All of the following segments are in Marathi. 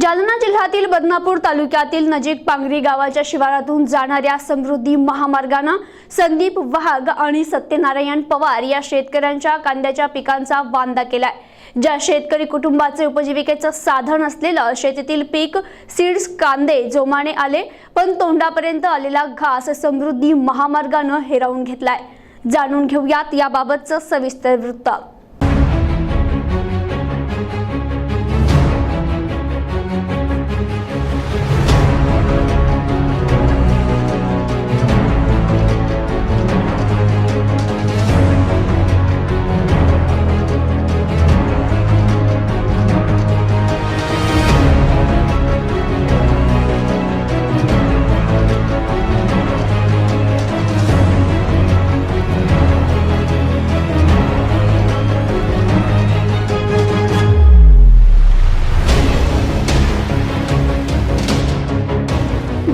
जालना जिल्ह्यातील बदनापूर तालुक्यातील नजीक पांगरी गावाच्या शिवारातून जाणाऱ्या समृद्धी महामार्गानं संदीप वाघ आणि सत्यनारायण पवार या शेतकऱ्यांच्या कांद्याच्या पिकांचा वांदा केलाय. ज्या शेतकरी कुटुंबाचे उपजीविकेचं साधन असलेलं शेतीतील पीक सीड्स कांदे जोमाने आले पण तोंडापर्यंत आलेला घास समृद्धी महामार्गानं हेरावून घेतलाय. जाणून घेऊयात याबाबतचं सविस्तर वृत्त.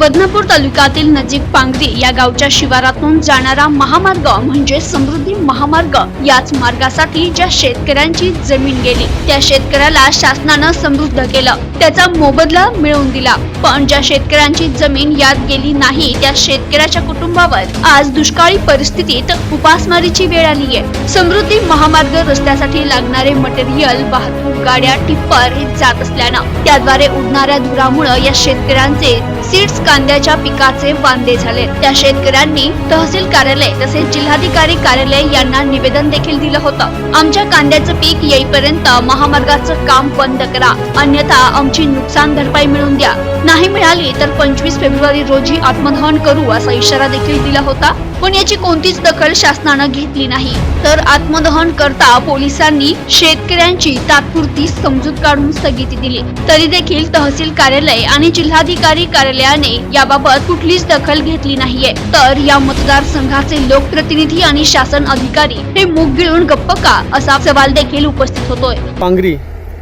बदनापूर तालुक्यातील नजीक पांगरी या गावच्या शिवारातून जाणारा महामार्ग म्हणजे समृद्धी महामार्ग. याच मार्गासाठी ज्या शेतकऱ्यांची जमीन गेली त्या शेतकऱ्याला शासनानं समृद्ध केलं. त्याचा मोबदला मिळवून दिला. पण ज्या शेतकऱ्यांची जमीन यात गेली नाही त्या शेतकऱ्याच्या कुटुंबावर आज दुष्काळी परिस्थितीत उपासमारीची वेळ आली आहे. समृद्धी महामार्ग रस्त्यासाठी लागणारे मटेरियल वाहतूक गाड्या टिप्पर हे जात असल्यानं त्याद्वारे उडणाऱ्या धुरामुळे या शेतकऱ्यांचे सीड्स कांद्याच्या पिकाचे वांदे झाले. त्या शेतकऱ्यांनी तहसील कार्यालय तसेच जिल्हाधिकारी कार्यालय यांना निवेदन देखील दिलं होतं. आमच्या कांद्याचं पीक येईपर्यंत महामार्गाचं काम बंद करा. अन्यथा आमची नुकसान भरपाई मिळवून द्या. नाही मिळाली तर पंचवीस फेब्रुवारी रोजी आत्मदहन करू असा इशारा देखील दिला होता. पण याची कोणतीच दखल शासनानं घेतली नाही. तर आत्मदहन करता पोलिसांनी शेतकऱ्यांची तात्पुरती समजूत काढून स्थगिती दिली. तरी देखील तहसील कार्यालय आणि जिल्हाधिकारी कार्यालय न्यायालयाने याबाबत कुठलीच दखल घेतली नाहीये. तर या मतदारसंघाचे लोकप्रतिनिधी आणि शासन अधिकारी हे मुग गिळून गप्प का? असा सवाल देखील उपस्थित होतोय. पांगरी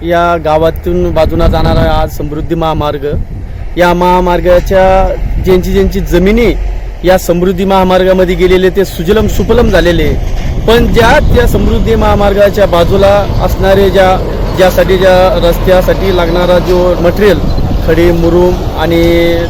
या गावातून बाजूला जाणारा आज समृद्धी महामार्ग या महामार्गाच्या ज्यांची ज्यांची जमिनी या समृद्धी महामार्गामध्ये गेलेले ते सुजलम सुफलम झालेले. पण ज्या त्या समृद्धी महामार्गाच्या बाजूला असणारे ज्या ज्यासाठी ज्या रस्त्यासाठी लागणारा जो मटेरियल खडी मुरुम आणि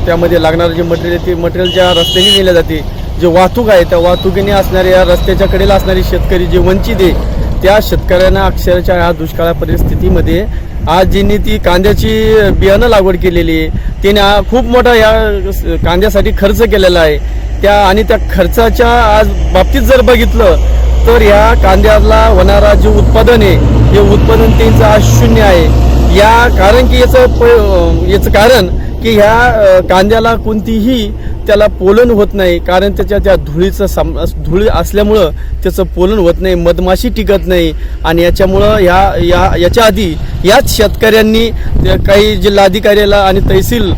त्यामध्ये लागणारं जे मटेरियल ते मटेरियल ज्या रस्त्याने नेल्या जाते जे वाहतूक आहे त्या वाहतुकीने असणाऱ्या या रस्त्याच्या कडेला असणारी शेतकरी जे वंचित आहे त्या शेतकऱ्यांना अक्षरशः या दुष्काळा परिस्थितीमध्ये आज ज्यांनी ती कांद्याची बियाणं लागवड केलेली आहे त्याने खूप मोठा या कांद्यासाठी खर्च केलेला आहे. त्या आणि त्या खर्चाच्या आज बाबतीत जर बघितलं तर या कांद्याला होणारा जे उत्पादन आहे हे उत्पादन त्यांचं आज शून्य आहे. या कारण की याचं प- याचं कारण की ह्या कांद्याला कोणतीही त्याला पोलन होत नाही. कारण त्याच्या त्या धुळीचं सम धुळी असल्यामुळं त्याचं पोलन होत नाही मधमाशी टिकत नाही. आणि याच्यामुळं ह्या या याच्या आधी याच शेतकऱ्यांनी काही जिल्हाधिकाऱ्याला आणि तहसील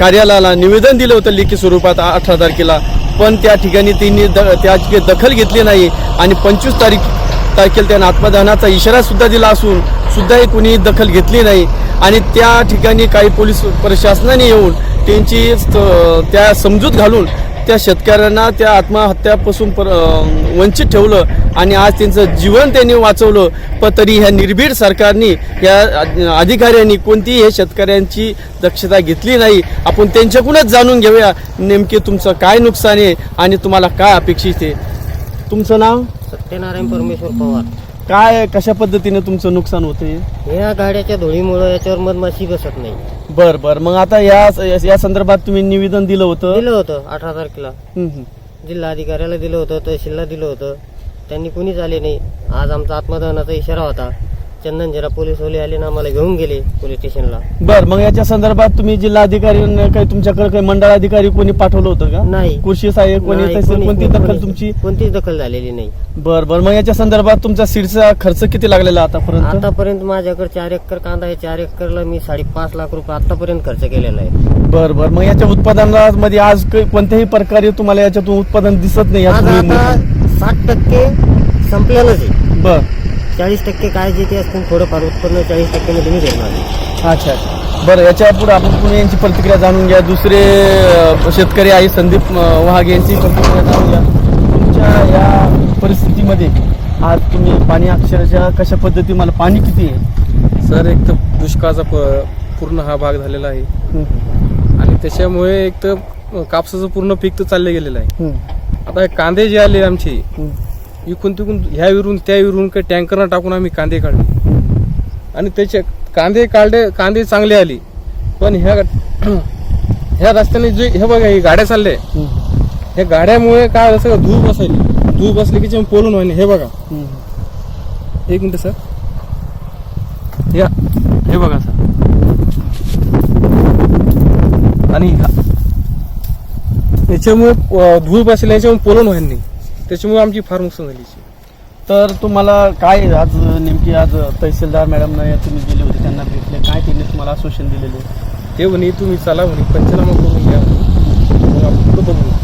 कार्यालयाला निवेदन दिलं होतं लेखी स्वरूपात अठरा तारखेला. पण त्या ठिकाणी त्यांनी द त्याची दखल घेतली नाही. आणि पंचवीस तारीख तारखेला त्यांना आत्मदहनाचा इशारासुद्धा दिला असून सुद्धाही कुणी दखल घेतली नाही. आणि त्या ठिकाणी काही पोलीस प्रशासनाने येऊन त्यांची त्या समजूत घालून त्या शेतकऱ्यांना त्या आत्महत्यापासून पर वंचित ठेवलं आणि आज त्यांचं जीवन त्यांनी वाचवलं. पण तरी ह्या निर्भीड सरकारने या अधिकाऱ्यांनी कोणतीही हे शेतकऱ्यांची दक्षता घेतली नाही. आपण त्यांच्याकडूनच जाणून घेऊया नेमके तुमचं काय नुकसान आहे आणि तुम्हाला काय अपेक्षित आहे. तुमचं नाव? सत्यनारायण परमेश्वर पवार. काय कशा पद्धतीने तुमचं नुकसान होतंय? या गाड्याच्या धुळीमुळे याच्यावर मधमाशी बसत नाही. बर बर. मग आता या या संदर्भात तुम्ही निवेदन दिलं होतं? दिलं होतं अठरा तारखेला हम्म. जिल्हाधिकाऱ्याला दिलं होतं तहसीलला दिलं होतं. त्यांनी कुणीच आले नाही. आज आमचा आत्मदहनाचा इशारा होता. चंदनझिरा पोलीसवाले आले ना आम्हाला घेऊन गेले पोलीस स्टेशनला. बर मग याच्या संदर्भात तुम्ही जिल्हाधिकारी काही तुमच्याकडे काही मंडळाधिकारी कोणी पाठवलं होतं का? नाही. कृषी सहाय्यक कोणी नाही, तहसील कोणती दखल तुमची? कोणतीच दखल झालेली नाही. बर बर मग याच्या संदर्भात तुमचा सीडचा खर्च किती लागलेला आतापर्यंत? आतापर्यंत माझ्याकडे चार एकर कांदा आहे चार एकरला मी साडेपाच लाख रुपये आतापर्यंत खर्च केलेला आहे. बर बर मग याच्या उत्पादनामध्ये आज काही- कोणत्याही प्रकारे तुम्हाला याच्यातून उत्पादन दिसत नाही आज. आता साठ टक्के संपलेलंच आहे. बर. चाळीस टक्के काय जे ते असतील थोडंफार उत्पन्न चाळीस टक्क्यामध्ये मी घेणार. आहे. अच्छा अच्छा. बरं याच्यापुढे आपण पुणे यांची प्रतिक्रिया जाणून घ्या. दुसरे अ, शेतकरी आहे संदीप अ, वहाग यांची प्रतिक्रिया जाणून घ्या. तुमच्या या परिस्थितीमध्ये आज तुम्ही पाणी अक्षरशः कशा पद्धती मला पाणी किती आहे? सर एक तर दुष्काळाचा प पूर्ण हा भाग झालेला आहे. आणि त्याच्यामुळे एक तर कापसाचं पूर्ण पीक तर चाललं गेलेलं आहे. आता हे कांदे जे आले आमचे इकून तिकून ह्या विरून त्या विरून काही टँकरनं टाकून आम्ही कांदे काढले. आणि त्याचे कांदे काढले कांदे चांगले आले. पण ह्या ह्या रस्त्याने जे हे बघा हे गाड्या चालले हे गाड्यामुळे काय जसं धूळ बसायली. धूळ बसली की पोलून व्हायला. हे बघा. एक मिनिट सर. या. हे बघा सर. आणि हा- याच्यामुळे अं, धूळ बसली याच्यामुळे पोलून व्हायला. नाही त्याच्यामुळे आमची फार नुकसान झाली तर तुम्हाला काय आज नेमकी आज तहसीलदार मॅडमना तुम्ही गेले होते त्यांना भेटले काय त्यांनी तुम्हाला आश्वासन दिलेले? ते म्हणे तुम्ही चला म्हणे पंचनामा करून घ्या म्हणे. मग आपण पुढं बघू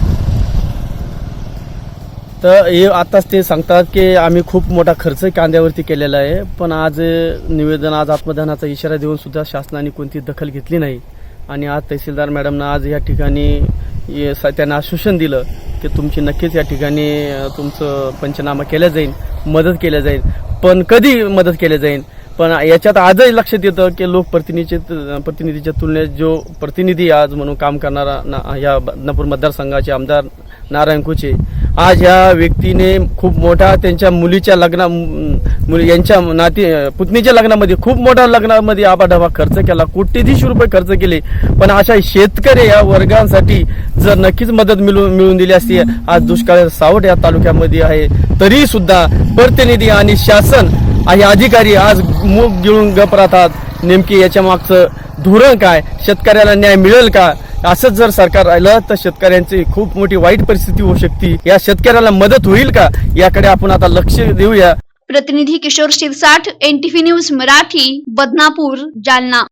तर हे आताच ते सांगतात की आम्ही खूप मोठा खर्च कांद्यावरती केलेला आहे पण आज निवेदन आज आत्मदानाचा इशारा देऊन सुद्धा शासनाने कोणती दखल घेतली नाही. आणि आज तहसीलदार मॅडमना आज या ठिकाणी त्यांना आश्वासन दिलं की तुमची नक्कीच या ठिकाणी तुमचं पंचनामा केल्या जाईल मदत केल्या जाईल. पण कधी मदत केल्या जाईल? पण याच्यात आजही लक्षात येतं की लोकप्रतिनिधीचे प्रतिनिधीच्या तुलनेत जो प्रतिनिधी आज म्हणून काम करणारा ना- या बदनापूर मतदारसंघाचे आमदार नारायण कुचे आज ह्या व्यक्तीने खूप मोठा त्यांच्या मुलीच्या लग्ना मु- मुली यांच्या नाती पुतणीच्या लग्नामध्ये खूप मोठ्या लग्नामध्ये आबाढाबा खर्च केला कोटीधीश रुपये खर्च केले. पण अशा शेतकरी या वर्गांसाठी जर नक्कीच मदत मिळून मिळून दिली असती आज दुष्काळ सावट या तालुक्यामध्ये आहे तरी सुद्धा प्रतिनिधी आणि शासन आणि अधिकारी आज मूग गिळून गप राहतात. नेमकी याच्या मागचं धोरण काय? शेतकऱ्याला न्याय मिळेल का? असंच जर सरकार राहिलं तर शेतकऱ्यांची खूप मोठी वाईट परिस्थिती होऊ शकते. या शेतकऱ्याला मदत होईल का? याकडे आपण आता लक्ष देऊया. प्रतिनिधी किशोर शिवसाठ एनटीव्ही न्यूज मराठी बदनापूर जालना.